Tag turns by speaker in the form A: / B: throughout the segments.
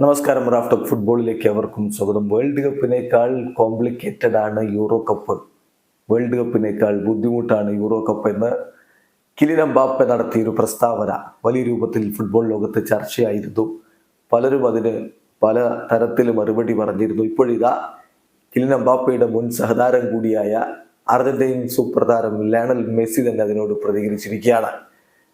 A: നമസ്കാരം Raf of ഫുട്ബോളിലേക്ക് അവർക്കും സ്വാഗതം. വേൾഡ് കപ്പിനേക്കാൾ കോംപ്ലിക്കേറ്റഡ് ആണ് യൂറോ കപ്പ്. വേൾഡ് കപ്പിനേക്കാൾ ബുദ്ധിമുട്ടാണ് യൂറോ കപ്പ് എന്ന് കിലിൻ നടത്തിയ ഒരു പ്രസ്താവന വലിയ രൂപത്തിൽ ഫുട്ബോൾ ലോകത്ത് ചർച്ചയായിരുന്നു. പലരും അതിന് പല തരത്തിൽ മറുപടി പറഞ്ഞിരുന്നു. ഇപ്പോഴിതാ കിലിൻ ബാപ്പയുടെ മുൻ സഹതാരം കൂടിയായ അർജന്റീൻ സൂപ്പർ താരം ലയണൽ മെസ്സി തന്നെ അതിനോട് പ്രതികരിച്ചിരിക്കുകയാണ്.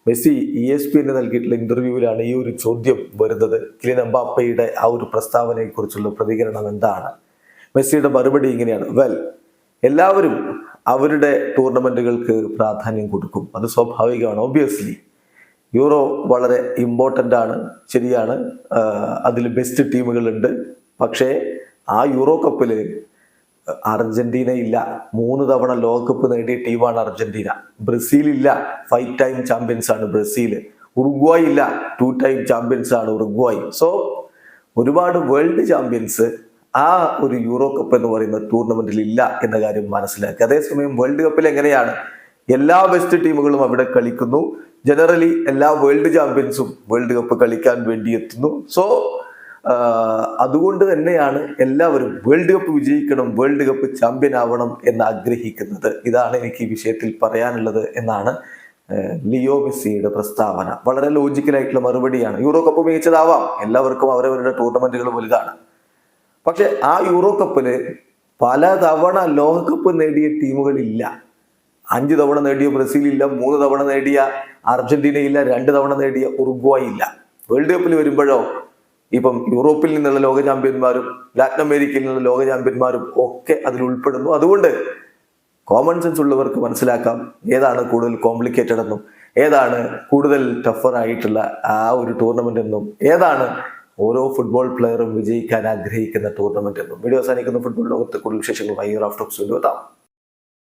A: മെസ്സി ഇ എസ് പി എന്ന് നൽകിയിട്ടുള്ള ഇന്റർവ്യൂവിലാണ് ഈ ഒരു ചോദ്യം വരുന്നത്. കിലിൻ എംബാപ്പയുടെ ആ ഒരു പ്രസ്താവനയെക്കുറിച്ചുള്ള പ്രതികരണം എന്താണ്? മെസ്സിയുടെ മറുപടി ഇങ്ങനെയാണ് വെൽ എല്ലാവരും അവരുടെ ടൂർണമെന്റുകൾക്ക് പ്രാധാന്യം കൊടുക്കും. അത് സ്വാഭാവികമാണ് ഓബിയസ്ലി യൂറോ വളരെ ഇമ്പോർട്ടന്റ് ആണ് ശരിയാണ്. അതിൽ ബെസ്റ്റ് ടീമുകളുണ്ട് പക്ഷേ ആ യൂറോ കപ്പിൽ അർജന്റീന ഇല്ല. മൂന്ന് തവണ ലോകകപ്പ് നേടിയ ടീമാണ് അർജന്റീന. ബ്രസീൽ ഇല്ല ഫൈവ് ടൈം ചാമ്പ്യൻസ് ആണ് ബ്രസീൽ ഉറുഗ്വായ് ഇല്ല. ടു ടൈം ചാമ്പ്യൻസ് ആണ് ഉറുഗ്വായ്. സോ ഒരുപാട് വേൾഡ് ചാമ്പ്യൻസ് ആ ഒരു യൂറോ കപ്പ് എന്ന് പറയുന്ന ടൂർണമെന്റിൽ ഇല്ല എന്ന കാര്യം മനസ്സിലാക്കുക. അതേസമയം വേൾഡ് കപ്പിൽ എങ്ങനെയാണ്? എല്ലാ ബെസ്റ്റ് ടീമുകളും അവിടെ കളിക്കുന്നു. ജനറലി എല്ലാ വേൾഡ് ചാമ്പ്യൻസും വേൾഡ് കപ്പ് കളിക്കാൻ വേണ്ടി എത്തുന്നു. സോ അതുകൊണ്ട് തന്നെയാണ് എല്ലാവരും വേൾഡ് കപ്പ് വിജയിക്കണം വേൾഡ് കപ്പ് ചാമ്പ്യൻ ആവണം എന്ന് ആഗ്രഹിക്കുന്നത് ഇതാണ് എനിക്ക് ഈ വിഷയത്തിൽ പറയാനുള്ളത് എന്നാണ് ലിയോ മെസ്സിയുടെ പ്രസ്താവന. വളരെ ലോജിക്കലായിട്ടുള്ള മറുപടിയാണ്. യൂറോ കപ്പ് മികച്ചതാവാം. എല്ലാവർക്കും അവരവരുടെ ടൂർണമെന്റുകൾ വലുതാണ്. പക്ഷെ ആ യൂറോ കപ്പിൽ പലതവണ ലോകകപ്പ് നേടിയ ടീമുകളില്ല. അഞ്ച് തവണ നേടിയ ബ്രസീൽ ഇല്ല മൂന്ന് തവണ നേടിയ അർജന്റീന ഇല്ല രണ്ട് തവണ നേടിയ ഉറുഗ്വായ് ഇല്ല. വേൾഡ് കപ്പിൽ വരുമ്പോഴോ ഇപ്പം യൂറോപ്പിൽ നിന്നുള്ള ലോക ചാമ്പ്യന്മാരും ലാറ്റിൻ അമേരിക്കയിൽ നിന്നുള്ള ലോക ചാമ്പ്യന്മാരും ഒക്കെ അതിൽ ഉൾപ്പെടുന്നു. അതുകൊണ്ട് കോമൺ സെൻസ് ഉള്ളവർക്ക് മനസ്സിലാക്കാം ഏതാണ് കൂടുതൽ കോംപ്ലിക്കേറ്റഡ് എന്നും ഏതാണ് കൂടുതൽ ടഫർ ആയിട്ടുള്ള ആ ഒരു ടൂർണമെന്റ് എന്നും ഏതാണ് ഓരോ ഫുട്ബോൾ പ്ലെയറും വിജയിക്കാൻ ആഗ്രഹിക്കുന്ന ടൂർണമെന്റ് എന്നും. വീഡിയോ അവസാനിക്കുന്ന. ഫുട്ബോൾ ലോകത്തെ കൂടുതൽ വിശേഷങ്ങളുമായി റാഫ്റ്റോക്സ് എത്താം.